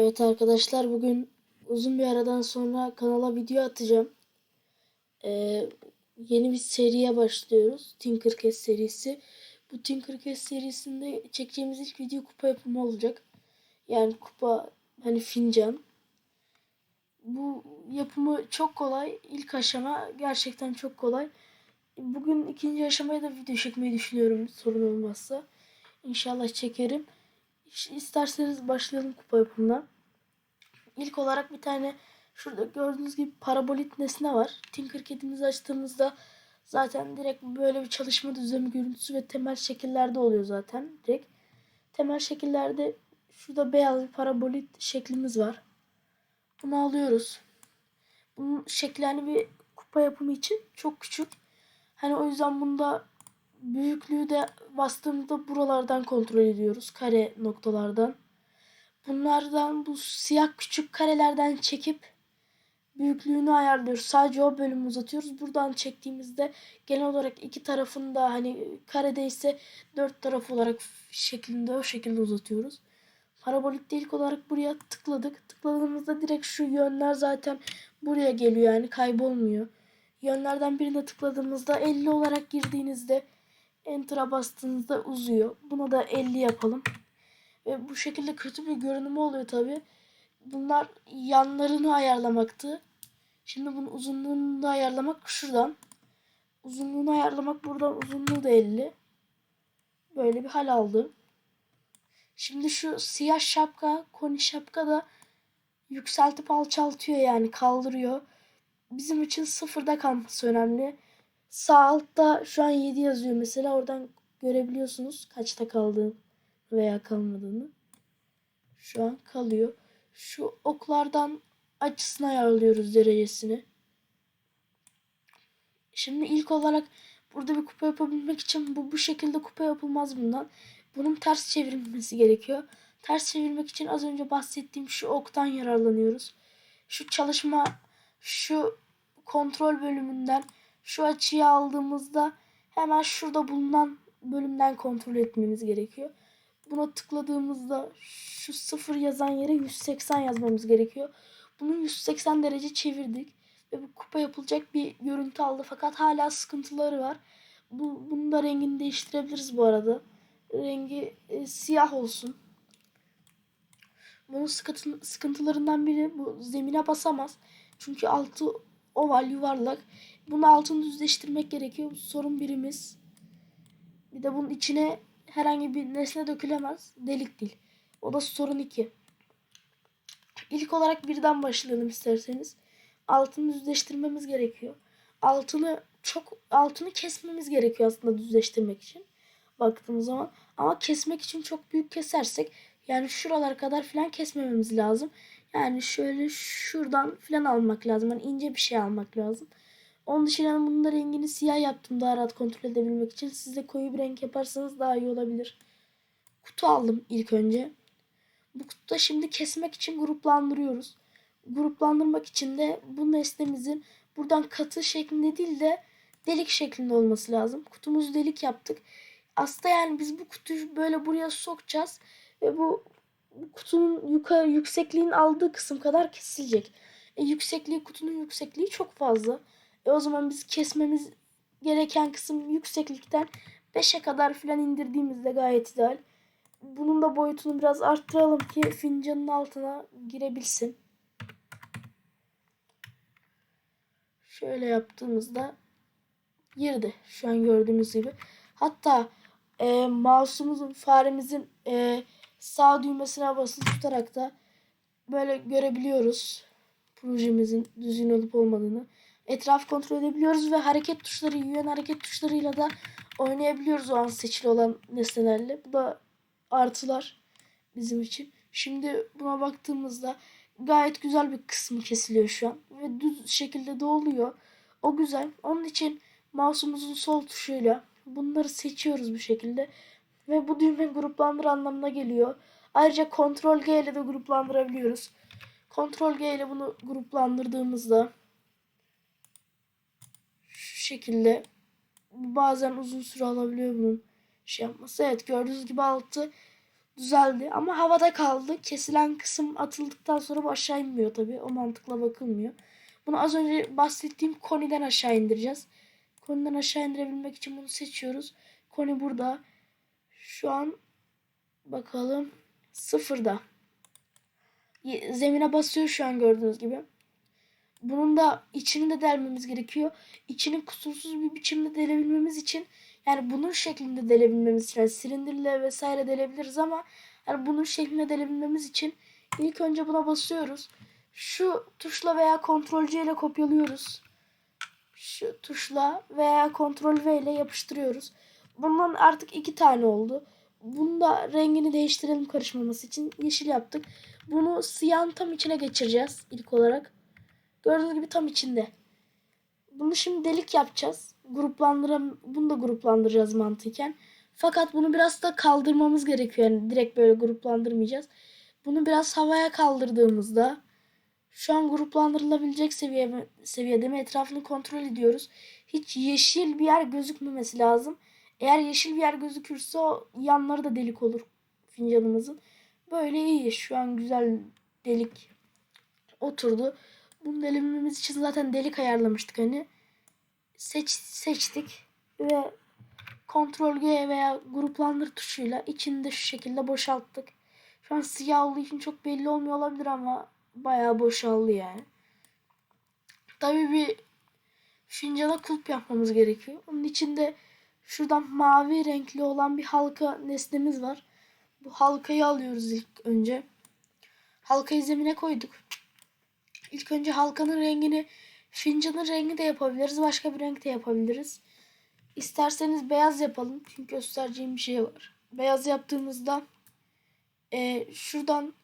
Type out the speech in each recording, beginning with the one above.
Evet arkadaşlar bugün uzun bir aradan sonra kanala video atacağım. Ee, yeni bir seriye başlıyoruz. Tinkercad serisi. Bu Tinkercad serisinde çekeceğimiz ilk video kupa yapımı olacak. Yani kupa hani fincan. Bu yapımı çok kolay. İlk aşama gerçekten çok kolay. Bugün ikinci aşamaya da video çekmeyi düşünüyorum sorun olmazsa. İnşallah çekerim. İsterseniz başlayalım kupa yapımına. İlk olarak bir tane şurada gördüğünüz gibi parabolit nesne var. Tinkercad'imizi açtığımızda zaten direkt böyle bir çalışma düzlemi görüntüsü ve temel şekillerde oluyor zaten direkt. Temel şekillerde şurada beyaz bir parabolit şeklimiz var. Bunu alıyoruz. Bunun şekli hani bir kupa yapımı için çok küçük. Hani o yüzden bunda büyüklüğü de bastığımızda buralardan kontrol ediyoruz. Kare noktalardan. Bunlardan bu siyah küçük karelerden çekip büyüklüğünü ayarlıyoruz. Sadece o bölümü uzatıyoruz. Buradan çektiğimizde genel olarak iki tarafında hani karede ise dört taraf olarak şeklinde o şekilde uzatıyoruz. Parabolitte ilk olarak buraya tıkladık. Tıkladığımızda direkt şu yönler zaten buraya geliyor yani kaybolmuyor. Yönlerden birine tıkladığımızda 50 olarak girdiğinizde Enter'a bastığınızda uzuyor. Buna da 50 yapalım. Ve bu şekilde kötü bir görünümü oluyor tabi. Bunlar yanlarını ayarlamaktı. Şimdi bunun uzunluğunu da ayarlamak şuradan. Uzunluğunu ayarlamak buradan uzunluğu da 50. Böyle bir hal aldı. Şimdi şu siyah şapka, koni şapka da yükseltip alçaltıyor yani kaldırıyor. Bizim için sıfırda kalması önemli. Sağ altta şu an 7 yazıyor mesela oradan görebiliyorsunuz kaçta kaldığını veya kalmadığını. Şu an kalıyor. Şu oklardan açısını ayarlıyoruz derecesini. Şimdi ilk olarak burada bir kupa yapabilmek için bu bu şekilde kupa yapılmaz bundan. Bunun ters çevrilmesi gerekiyor. Ters çevirmek için az önce bahsettiğim şu oktan yararlanıyoruz. Şu çalışma şu kontrol bölümünden şu açıyı aldığımızda hemen şurada bulunan bölümden kontrol etmemiz gerekiyor. Buna tıkladığımızda şu sıfır yazan yere 180 yazmamız gerekiyor. Bunu 180 derece çevirdik ve bu kupa yapılacak bir görüntü aldı fakat hala sıkıntıları var. Bu, bunun da rengini değiştirebiliriz bu arada. Rengi e, siyah olsun. Bunun sıkıntı, sıkıntılarından biri bu zemine basamaz. Çünkü altı oval yuvarlak. Bunu altını düzleştirmek gerekiyor. Sorun birimiz. Bir de bunun içine herhangi bir nesne dökülemez. Delik değil. O da sorun iki. İlk olarak birden başlayalım isterseniz. Altını düzleştirmemiz gerekiyor. Altını çok altını kesmemiz gerekiyor aslında düzleştirmek için. Baktığımız zaman. Ama kesmek için çok büyük kesersek yani şuralar kadar falan kesmememiz lazım. Yani şöyle şuradan falan almak lazım. Yani ince bir şey almak lazım. Onun dışında bunun da rengini siyah yaptım daha rahat kontrol edebilmek için. Siz de koyu bir renk yaparsanız daha iyi olabilir. Kutu aldım ilk önce. Bu kutuda şimdi kesmek için gruplandırıyoruz. Gruplandırmak için de bu nesnemizin buradan katı şeklinde değil de delik şeklinde olması lazım. Kutumuzu delik yaptık. Aslında yani biz bu kutuyu böyle buraya sokacağız ve bu kutunun yukarı yüksekliğin aldığı kısım kadar kesilecek. E, yüksekliği kutunun yüksekliği çok fazla. E, o zaman biz kesmemiz gereken kısım yükseklikten 5'e kadar falan indirdiğimizde gayet ideal. Bunun da boyutunu biraz arttıralım ki fincanın altına girebilsin. Şöyle yaptığımızda girdi. Şu an gördüğünüz gibi. Hatta e, mouse'umuzun, faremizin e, sağ düğmesine basılı tutarak da böyle görebiliyoruz projemizin düzgün olup olmadığını. Etraf kontrol edebiliyoruz ve hareket tuşları, yön hareket tuşlarıyla da oynayabiliyoruz o an seçili olan nesnelerle. Bu da artılar bizim için. Şimdi buna baktığımızda gayet güzel bir kısmı kesiliyor şu an ve düz şekilde de oluyor. O güzel. Onun için mouse'umuzun sol tuşuyla bunları seçiyoruz bu şekilde ve bu düğme gruplandır anlamına geliyor. Ayrıca Ctrl G ile de gruplandırabiliyoruz. Ctrl G ile bunu gruplandırdığımızda şekilde bazen uzun süre alabiliyor bunun şey yapması. Evet gördüğünüz gibi altı düzeldi ama havada kaldı. Kesilen kısım atıldıktan sonra bu aşağı inmiyor tabii. O mantıkla bakılmıyor. Bunu az önce bahsettiğim koniden aşağı indireceğiz. Koniden aşağı indirebilmek için bunu seçiyoruz. Koni burada. Şu an bakalım sıfırda. Zemine basıyor şu an gördüğünüz gibi. Bunun da içini de delmemiz gerekiyor. İçini kusursuz bir biçimde delebilmemiz için yani bunun şeklinde delebilmemiz için yani silindirle vesaire delebiliriz ama yani bunun şeklinde delebilmemiz için ilk önce buna basıyoruz. Şu tuşla veya C ile kopyalıyoruz. Şu tuşla veya Ctrl V ile yapıştırıyoruz. Bundan artık iki tane oldu. Bunu da rengini değiştirelim karışmaması için. Yeşil yaptık. Bunu siyahın tam içine geçireceğiz ilk olarak. Gördüğünüz gibi tam içinde. Bunu şimdi delik yapacağız. Gruplandıram bunu da gruplandıracağız mantıken. Fakat bunu biraz da kaldırmamız gerekiyor. Yani direkt böyle gruplandırmayacağız. Bunu biraz havaya kaldırdığımızda şu an gruplandırılabilecek seviye, seviyede mi etrafını kontrol ediyoruz. Hiç yeşil bir yer gözükmemesi lazım. Eğer yeşil bir yer gözükürse o yanları da delik olur fincanımızın. Böyle iyi. Şu an güzel delik oturdu. Bunu delebilmemiz için zaten delik ayarlamıştık hani. Seç, seçtik ve Ctrl G veya gruplandır tuşuyla içini de şu şekilde boşalttık. Şu an siyah olduğu için çok belli olmuyor olabilir ama bayağı boşaldı yani. Tabii bir fincana kulp yapmamız gerekiyor. Onun için de şuradan mavi renkli olan bir halka nesnemiz var. Bu halkayı alıyoruz ilk önce. Halkayı zemine koyduk. İlk önce halkanın rengini fincanın rengi de yapabiliriz. Başka bir renk de yapabiliriz. İsterseniz beyaz yapalım. Çünkü göstereceğim bir şey var. Beyaz yaptığımızda e, şuradan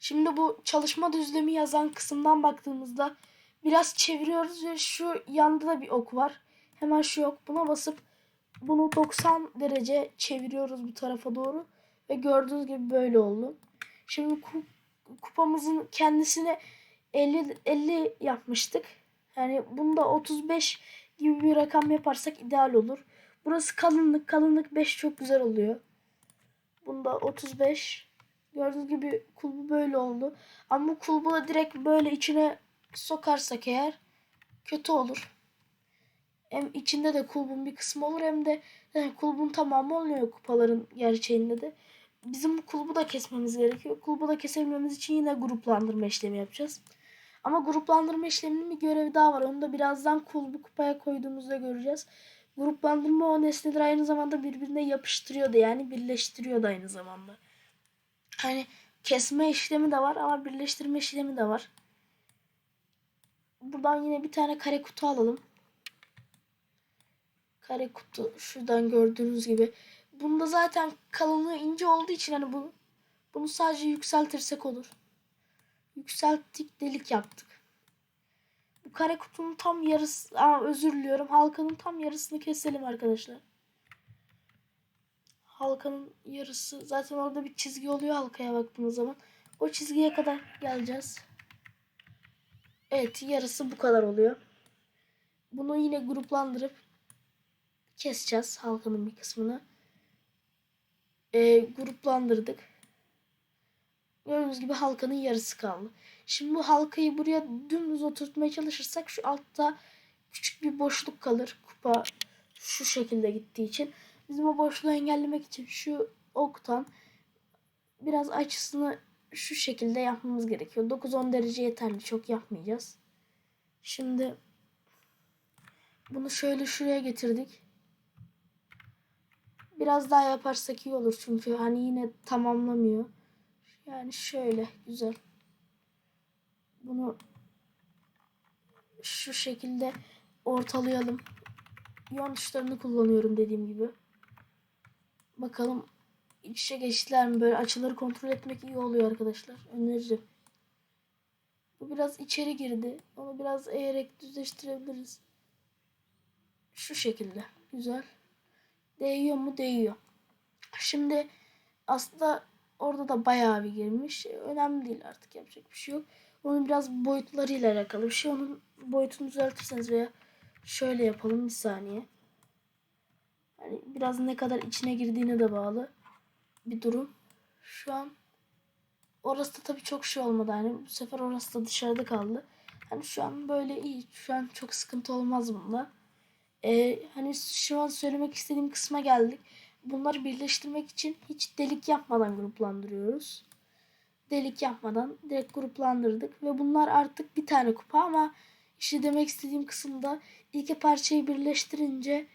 şimdi bu çalışma düzlemi yazan kısımdan baktığımızda biraz çeviriyoruz ve şu yanda da bir ok var. Hemen şu ok. Buna basıp bunu 90 derece çeviriyoruz bu tarafa doğru. Ve gördüğünüz gibi böyle oldu. Şimdi ku- kupamızın kendisine 50 50 yapmıştık. Yani bunda 35 gibi bir rakam yaparsak ideal olur. Burası kalınlık. Kalınlık 5 çok güzel oluyor. Bunda 35. Gördüğünüz gibi kulbu böyle oldu. Ama bu kulbu da direkt böyle içine sokarsak eğer kötü olur. Hem içinde de kulbun bir kısmı olur hem de yani kulbun tamamı olmuyor kupaların gerçeğinde de. Bizim bu kulbu da kesmemiz gerekiyor. Kulbu da kesebilmemiz için yine gruplandırma işlemi yapacağız. Ama gruplandırma işleminin bir görevi daha var. Onu da birazdan kulbu kupaya koyduğumuzda göreceğiz. Gruplandırma o nesneleri aynı zamanda birbirine yapıştırıyordu. Yani birleştiriyordu aynı zamanda. Hani kesme işlemi de var ama birleştirme işlemi de var. Buradan yine bir tane kare kutu alalım. Kare kutu şuradan gördüğünüz gibi. Bunda zaten kalınlığı ince olduğu için hani bu bunu sadece yükseltirsek olur. Yükselttik delik yaptık. Bu kare kutunun tam yarısı Aa, özür diliyorum. Halkanın tam yarısını keselim arkadaşlar. Halkanın yarısı zaten orada bir çizgi oluyor halkaya baktığımız zaman. O çizgiye kadar geleceğiz. Evet yarısı bu kadar oluyor. Bunu yine gruplandırıp keseceğiz halkanın bir kısmını. Ee, gruplandırdık. Gördüğünüz gibi halkanın yarısı kaldı. Şimdi bu halkayı buraya dümdüz oturtmaya çalışırsak şu altta küçük bir boşluk kalır. Kupa şu şekilde gittiği için. Bizim o boşluğu engellemek için şu oktan biraz açısını şu şekilde yapmamız gerekiyor. 9-10 derece yeterli. Çok yapmayacağız. Şimdi bunu şöyle şuraya getirdik. Biraz daha yaparsak iyi olur çünkü hani yine tamamlamıyor. Yani şöyle güzel. Bunu şu şekilde ortalayalım. Yön tuşlarını kullanıyorum dediğim gibi. Bakalım iç içe geçtiler mi? Böyle açıları kontrol etmek iyi oluyor arkadaşlar. Öneririm. Bu biraz içeri girdi. Onu biraz eğerek düzleştirebiliriz. Şu şekilde. Güzel. Değiyor mu? Değiyor. Şimdi aslında orada da bayağı bir girmiş. Önemli değil artık yapacak bir şey yok. Onun biraz boyutlarıyla alakalı bir şey. Onun boyutunu düzeltirseniz veya şöyle yapalım bir saniye. Hani biraz ne kadar içine girdiğine de bağlı bir durum. Şu an orası da tabii çok şey olmadı. Hani bu sefer orası da dışarıda kaldı. Hani şu an böyle iyi. Şu an çok sıkıntı olmaz bunda. Ee, hani şu an söylemek istediğim kısma geldik. Bunları birleştirmek için hiç delik yapmadan gruplandırıyoruz. Delik yapmadan direkt gruplandırdık ve bunlar artık bir tane kupa ama işte demek istediğim kısımda iki parçayı birleştirince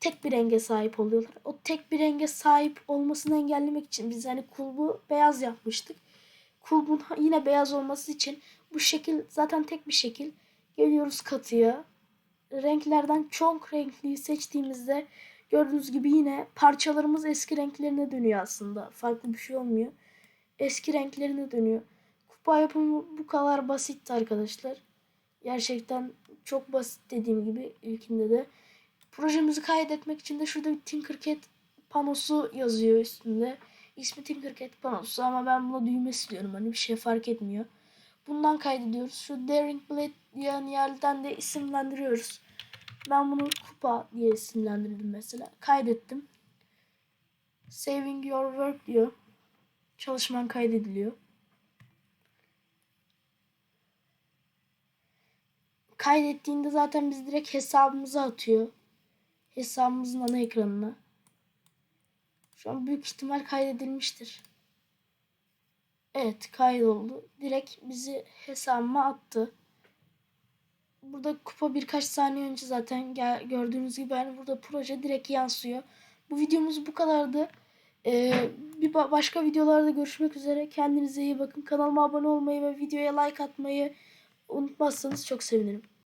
tek bir renge sahip oluyorlar. O tek bir renge sahip olmasını engellemek için biz hani kulbu beyaz yapmıştık. Kulbun yine beyaz olması için bu şekil zaten tek bir şekil. Geliyoruz katıya. Renklerden çok renkliyi seçtiğimizde gördüğünüz gibi yine parçalarımız eski renklerine dönüyor aslında. Farklı bir şey olmuyor. Eski renklerine dönüyor. Kupa yapımı bu kadar basitti arkadaşlar. Gerçekten çok basit dediğim gibi ilkinde de. Projemizi kaydetmek için de şurada bir Tinkercad panosu yazıyor üstünde. İsmi Tinkercad panosu ama ben buna düğme siliyorum. Hani bir şey fark etmiyor. Bundan kaydediyoruz. Şu Daring Blade diyen yerden de isimlendiriyoruz. Ben bunu kupa diye isimlendirdim mesela. Kaydettim. Saving your work diyor. Çalışman kaydediliyor. Kaydettiğinde zaten biz direkt hesabımıza atıyor. Hesabımızın ana ekranına. Şu an büyük ihtimal kaydedilmiştir. Evet kaydoldu. Direkt bizi hesabıma attı. Burada kupa birkaç saniye önce zaten gel, gördüğünüz gibi yani burada proje direkt yansıyor. Bu videomuz bu kadardı. Ee, bir ba- başka videolarda görüşmek üzere. Kendinize iyi bakın. Kanalıma abone olmayı ve videoya like atmayı unutmazsanız çok sevinirim.